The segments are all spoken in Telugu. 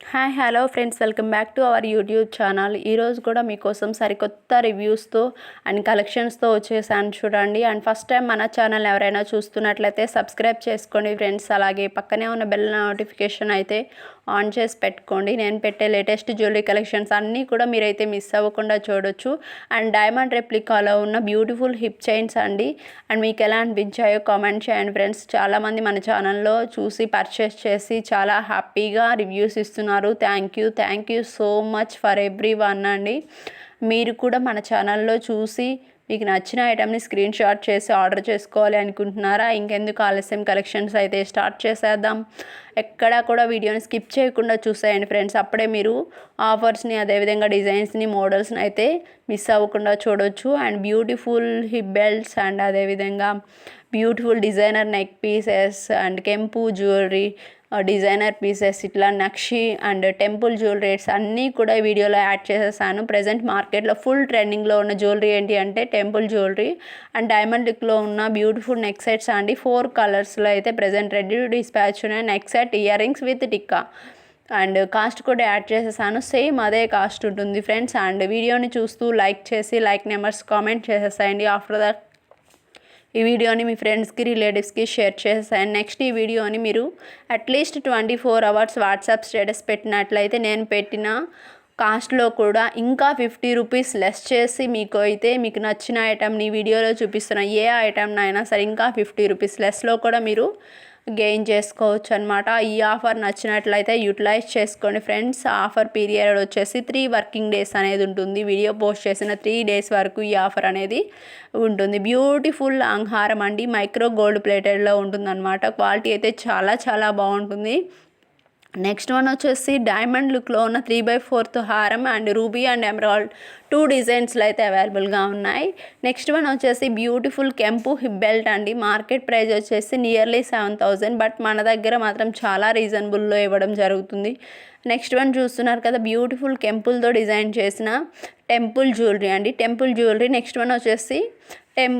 Hi hello friends welcome back to our YouTube channel ఈరోజు కూడా మీకోసం సరికొత్త రివ్యూస్తో అండ్ కలెక్షన్స్తో వచ్చేసాను చూడండి. అండ్ ఫస్ట్ టైం మన ఛానల్ ఎవరైనా చూస్తున్నట్లయితే సబ్స్క్రైబ్ చేసుకోండి ఫ్రెండ్స్ అలాగే పక్కనే ఉన్న బెల్ నోటిఫికేషన్ అయితే ఆన్ చేసి పెట్టుకోండి. నేను పెట్టే లేటెస్ట్ జ్యువెలరీ కలెక్షన్స్ అన్నీ కూడా మీరైతే మిస్ అవ్వకుండా చూడొచ్చు. అండ్ డైమండ్ రెప్లికాలో ఉన్న బ్యూటిఫుల్ హిప్ చైన్స్ అండి. అండ్ మీకు ఎలా అనిపించాయో కామెంట్ చేయండి ఫ్రెండ్స్ చాలామంది మన ఛానల్లో చూసి పర్చేస్ చేసి చాలా హ్యాపీగా రివ్యూస్ ఇస్తున్నారు. Thank you thank you so much for every one అండి. మీరు కూడా మన ఛానల్లో చూసి మీకు నచ్చిన ఐటమ్ని స్క్రీన్ షాట్ చేసి ఆర్డర్ చేసుకోవాలి అనుకుంటున్నారా? ఇంకెందుకు ఆలస్యం? కలెక్షన్స్ అయితే స్టార్ట్ చేసేద్దాం. ఎక్కడా కూడా వీడియోని స్కిప్ చేయకుండా చూసేయండి ఫ్రెండ్స్ అప్పుడే మీరు ఆఫర్స్ని అదేవిధంగా డిజైన్స్ని మోడల్స్ని అయితే మిస్ అవ్వకుండా చూడొచ్చు. And beautiful hip belts and అదేవిధంగా beautiful designer neck pieces and కెంపు జ్యువెలరీ డిజైనర్ పీసెస్ ఇట్లా నక్షి అండ్ టెంపుల్ జ్యువెలరీస్ అన్నీ కూడా ఈ వీడియోలో యాడ్ చేసేసాను. ప్రజెంట్ మార్కెట్లో ఫుల్ ట్రెండింగ్లో ఉన్న జ్యువెలరీ ఏంటి అంటే టెంపుల్ జ్యువెలరీ అండ్ డైమండ్ లుక్లో ఉన్న బ్యూటిఫుల్ నెక్ సెట్స్ అండి. ఫోర్ కలర్స్లో అయితే ప్రజెంట్ రెడీ టు డిస్పాచ్ ఉన్నాయి neck set ear rings with tikka and cost కూడా యాడ్ చేసేసాను. సేమ్ అదే కాస్ట్ ఉంటుంది ఫ్రెండ్స్ అండ్ వీడియోని చూస్తూ లైక్ చేసి లైక్ నెంబర్స్ కామెంట్ చేసేసాయండి. ఆఫ్టర్ దట్ ఈ వీడియోని మీ ఫ్రెండ్స్కి రిలేటివ్స్కి షేర్ చేసేసాను నెక్స్ట్ ఈ వీడియోని మీరు at least twenty four hours WhatsApp status పెట్టినట్లయితే నేను పెట్టిన కాస్ట్లో కూడా ఇంకా ఫిఫ్టీ రూపీస్ లెస్ చేసి మీకు అయితే మీకు నచ్చిన ఐటమ్ని వీడియోలో చూపిస్తున్న ఏ ఐటమ్నైనా సరే ఇంకా ఫిఫ్టీ రూపీస్ లెస్లో కూడా మీరు గెయిన్ చేసుకోవచ్చు అనమాట ఈ ఆఫర్ నచ్చినట్లయితే యూటిలైజ్ చేసుకోండి ఫ్రెండ్స్. ఆఫర్ పీరియడ్ వచ్చేసి త్రీ వర్కింగ్ డేస్ అనేది ఉంటుంది. వీడియో పోస్ట్ చేసిన త్రీ డేస్ వరకు ఈ ఆఫర్ అనేది ఉంటుంది. బ్యూటిఫుల్ అంహారం అండి. మైక్రో గోల్డ్ ప్లేటెడ్లో ఉంటుందన్నమాట. క్వాలిటీ అయితే చాలా చాలా బాగుంటుంది. నెక్స్ట్ వన్ వచ్చేసి డైమండ్ లుక్లో ఉన్న త్రీ బై ఫోర్త్ హారం and ruby and emerald two డిజైన్స్లో అయితే అవైలబుల్గా ఉన్నాయి. నెక్స్ట్ వన్ వచ్చేసి బ్యూటిఫుల్ కెంపు హిప్ బెల్ట్ అండి మార్కెట్ ప్రైస్ వచ్చేసి నియర్లీ సెవెన్ థౌజండ్ బట్ మన దగ్గర మాత్రం చాలా రీజనబుల్లో ఇవ్వడం జరుగుతుంది. నెక్స్ట్ వన్ చూస్తున్నారు కదా బ్యూటిఫుల్ కెంపుల్తో డిజైన్ చేసిన టెంపుల్ జ్యువెలరీ అండి. టెంపుల్ జ్యువెలరీ నెక్స్ట్ వన్ వచ్చేసి టెం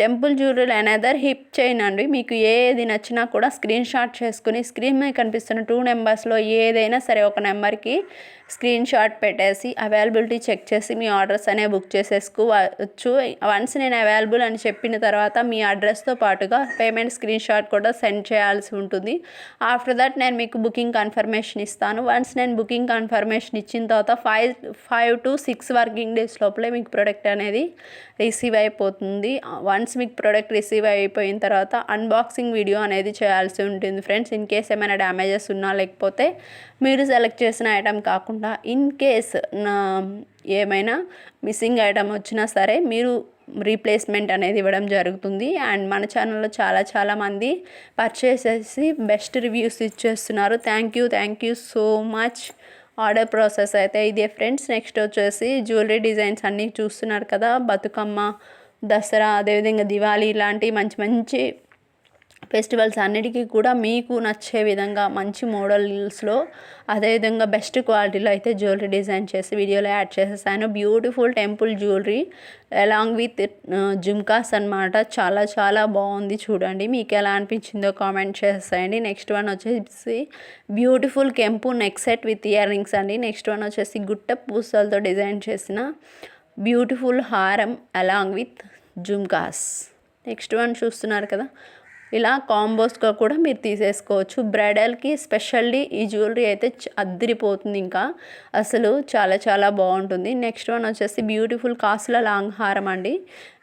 temple jewellery another hip chain అండి. మీకు ఏది నచ్చినా కూడా స్క్రీన్ షాట్ చేసుకుని స్క్రీన్ మీద కనిపిస్తున్న టూ నెంబర్స్లో ఏదైనా సరే ఒక నెంబర్కి స్క్రీన్ షాట్ పెట్టేసి అవైలబిలిటీ చెక్ చేసి మీ ఆర్డర్స్ అనే బుక్ చేసేసుకోవచ్చు వన్స్ నేను అవైలబుల్ అని చెప్పిన తర్వాత మీ అడ్రస్తో పాటుగా పేమెంట్ స్క్రీన్ షాట్ కూడా సెండ్ చేయాల్సి ఉంటుంది. ఆఫ్టర్ దట్ నేను మీకు బుకింగ్ కన్ఫర్మేషన్ ఇస్తాను. వన్స్ నేను బుకింగ్ కన్ఫర్మేషన్ ఇచ్చిన తర్వాత five five to six working days లోపలే మీకు ప్రోడక్ట్ అనేది రిసీవ్ అయిపోతుంది వన్స్ మీకు ప్రోడక్ట్ రిసీవ్ అయిపోయిన తర్వాత అన్బాక్సింగ్ వీడియో అనేది చేయాల్సి ఉంటుంది ఫ్రెండ్స్ ఇన్ కేస్ ఏమైనా డ్యామేజెస్ ఉన్నా లేకపోతే మీరు సెలెక్ట్ చేసిన ఐటమ్ కాకుండా ఇన్ కేస్ నా ఏమైనా మిస్సింగ్ ఐటమ్ వచ్చినా సరే మీరు రీప్లేస్మెంట్ అనేది ఇవ్వడం జరుగుతుంది. అండ్ మన ఛానల్లో చాలా చాలా మంది పర్చేస్ చేసి బెస్ట్ రివ్యూస్ ఇచ్చేస్తున్నారు. Thank you thank you so much order process అయితే ఇదే ఫ్రెండ్స్ నెక్స్ట్ వచ్చేసి జ్యువెలరీ డిజైన్స్ అన్నీ చూస్తున్నారు కదా. బతుకమ్మ దసరా అదేవిధంగా దివాళీ ఇలాంటి మంచి మంచి ఫెస్టివల్స్ అన్నిటికీ కూడా మీకు నచ్చే విధంగా మంచి మోడల్స్లో అదేవిధంగా బెస్ట్ క్వాలిటీలో అయితే జ్యువెలరీ డిజైన్ చేసి వీడియోలో యాడ్ చేసేసాను. Beautiful temple jewellery along with jhumkas అనమాట చాలా చాలా బాగుంది చూడండి. మీకు ఎలా అనిపించిందో కామెంట్ చేసేయండి. నెక్స్ట్ వన్ వచ్చేసి బ్యూటిఫుల్ కెంపు neck set with earrings అండి. నెక్స్ట్ వన్ వచ్చేసి గుట్ట పూసలతో డిజైన్ చేసిన బ్యూటిఫుల్ హారం along with jhumkas. Next one చూస్తున్నారు కదా. ఇలా కాంబోస్గా కూడా మీరు తీసేసుకోవచ్చు. బ్రైడల్కి స్పెషల్లీ ఈ జ్యువెలరీ అయితే అద్దరిపోతుంది ఇంకా. అసలు చాలా చాలా బాగుంటుంది. నెక్స్ట్ వన్ వచ్చేసి బ్యూటిఫుల్ కాసుల లాంగ్ హారం అండి.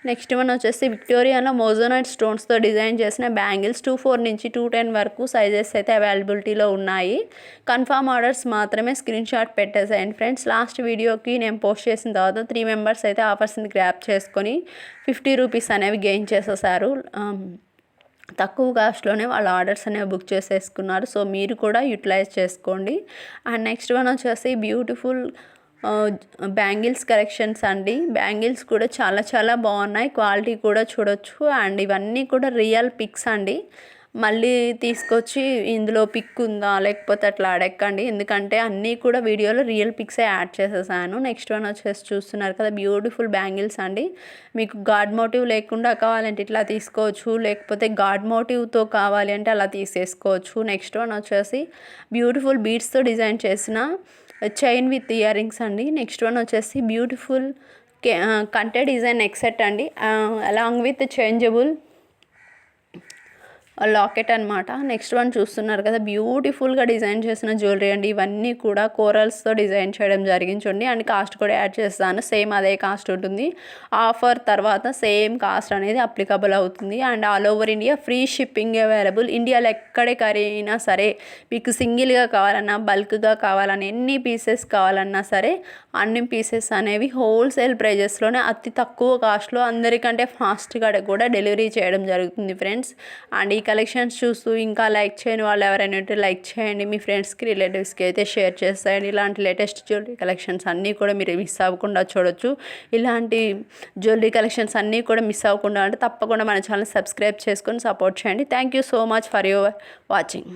నెక్స్ట్ వన్ వచ్చేసి విక్టోరియాలో మోజోనైట్ స్టోన్స్తో డిజైన్ చేసిన బ్యాంగిల్స్ టూ ఫోర్ నుంచి టూ టెన్ వరకు సైజెస్ అయితే అవైలబిలిటీలో ఉన్నాయి. కన్ఫామ్ ఆర్డర్స్ మాత్రమే స్క్రీన్ షాట్ పెట్టేసాయండి ఫ్రెండ్స్. లాస్ట్ వీడియోకి నేను పోస్ట్ చేసిన తర్వాత త్రీ మెంబర్స్ అయితే ఆఫర్స్ని గ్రాప్ చేసుకొని ఫిఫ్టీ రూపీస్ అనేవి గెయిన్ చేసేసారు. తక్కువ కాస్ట్లోనే వాళ్ళ ఆర్డర్స్ అనేవి బుక్ చేసేసుకున్నారు. సో మీరు కూడా యూటిలైజ్ చేసుకోండి. అండ్ నెక్స్ట్ వన్ వచ్చేసి బ్యూటిఫుల్ బ్యాంగిల్స్ కలెక్షన్స్ అండి. బ్యాంగిల్స్ కూడా చాలా చాలా బాగున్నాయి. క్వాలిటీ కూడా చూడొచ్చు. అండ్ ఇవన్నీ కూడా రియల్ పిక్స్ అండి. మళ్ళీ తీసుకొచ్చి ఇందులో పిక్ ఉందా? లేకపోతే అట్లా అడగండి ఎందుకంటే అన్నీ కూడా వీడియోలో రియల్ పిక్సే యాడ్ చేసేసాను. నెక్స్ట్ వన్ వచ్చేసి చూస్తున్నారు కదా బ్యూటిఫుల్ బ్యాంగిల్స్ అండి. మీకు గాడ్ మోటివ్ లేకుండా కావాలంటే ఇట్లా తీసుకోవచ్చు. లేకపోతే గాడ్ మోటివ్తో కావాలి అంటే అలా తీసేసుకోవచ్చు. నెక్స్ట్ వన్ వచ్చేసి బ్యూటిఫుల్ బీడ్స్తో డిజైన్ చేసిన చైన్ విత్ ఇయర్ రింగ్స్ అండి. నెక్స్ట్ వన్ వచ్చేసి బ్యూటిఫుల్ కంటే డిజైన్ ఎక్సెట్ అండి. అలాంగ్ విత్ చేంజబుల్ లాకెట్ అనమాట నెక్స్ట్ వన్ చూస్తున్నారు కదా బ్యూటిఫుల్గా డిజైన్ చేసిన జ్యువెలరీ అండి. ఇవన్నీ కూడా కోరల్స్తో డిజైన్ చేయడం జరిగించండి అండ్ కాస్ట్ కూడా యాడ్ చేస్తాను. సేమ్ అదే కాస్ట్ ఉంటుంది. ఆఫర్ తర్వాత సేమ్ కాస్ట్ అనేది అప్లికబుల్ అవుతుంది. And all over India free shipping available. ఇండియాలో ఎక్కడికైనా సరే మీకు సింగిల్గా కావాలన్నా బల్క్గా కావాలన్నా ఎన్ని పీసెస్ కావాలన్నా సరే అన్ని పీసెస్ అనేవి హోల్సేల్ ప్రైజెస్లోనే అతి తక్కువ కాస్ట్లో అందరికంటే ఫాస్ట్గా కూడా డెలివరీ చేయడం జరుగుతుంది ఫ్రెండ్స్. అండ్ ఈ కలెక్షన్స్ చూస్తూ ఇంకా లైక్ చేయని వాళ్ళు ఎవరైనా ఉంటే లైక్ చేయండి. మీ ఫ్రెండ్స్కి రిలేటివ్స్కి అయితే షేర్ చేసేయండి. ఇలాంటి లేటెస్ట్ జ్యువెలరీ కలెక్షన్స్ అన్నీ కూడా మీరు మిస్ అవ్వకుండా చూడొచ్చు. ఇలాంటి జ్యువెలరీ కలెక్షన్స్ అన్నీ కూడా మిస్ అవ్వకుండా అంటే తప్పకుండా మన ఛానల్ సబ్స్క్రైబ్ చేసుకొని సపోర్ట్ చేయండి. Thank you so much for your watching.